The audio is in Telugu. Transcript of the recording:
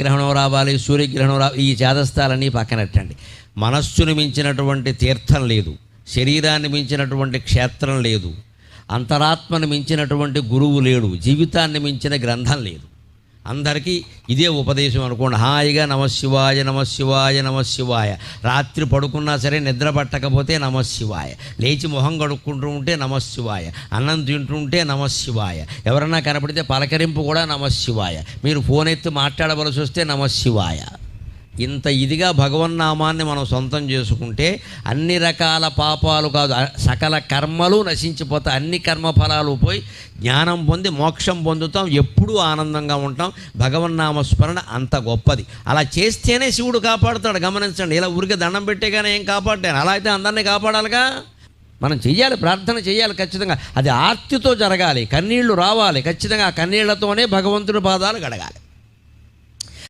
చంద్రగ్రహణం రావాలి సూర్యగ్రహణం రా ఈ చేదస్థాలన్నీ పక్కనట్టండి. మనస్సును మించినటువంటి తీర్థం లేదు. శరీరాన్ని మించినటువంటి క్షేత్రం లేదు. అంతరాత్మను మించినటువంటి గురువు లేడు. జీవితాన్ని మించిన గ్రంథం లేదు. అందరికీ ఇదే ఉపదేశం అనుకోండి. హాయిగా నమశివాయ నమశివాయ నమశివాయ రాత్రి పడుకున్నా సరే నిద్ర పట్టకపోతే నమశివాయ లేచి మొహం కడుక్కుంటూ ఉంటే నమశివాయ అన్నం తింటుంటే నమశివాయ ఎవరన్నా కనపడితే పలకరింపు కూడా నమశివాయ మీరు ఫోన్ ఎత్తి మాట్లాడవలసి వస్తే నమశివాయ ఇంత ఇదిగా భగవన్నామాన్ని మనం సొంతం చేసుకుంటే అన్ని రకాల పాపాలు కాదు సకల కర్మలు నశించిపోతాయి. అన్ని కర్మఫలాలు పోయి జ్ఞానం పొంది మోక్షం పొందుతాం ఎప్పుడూ ఆనందంగా ఉంటాం. భగవన్నామ స్మరణ అంత గొప్పది. అలా చేస్తేనే శివుడు కాపాడుతాడు. గమనించండి ఇలా ఊరికి దండం పెట్టేగానే ఏం కాపాడాను అలా అయితే అందరినీ కాపాడాలిగా? మనం చెయ్యాలి ప్రార్థన చేయాలి ఖచ్చితంగా. అది ఆర్తితో జరగాలి కన్నీళ్ళు రావాలి ఖచ్చితంగా. ఆ కన్నీళ్ళతోనే భగవంతుడి పాదాలు గడగాలి.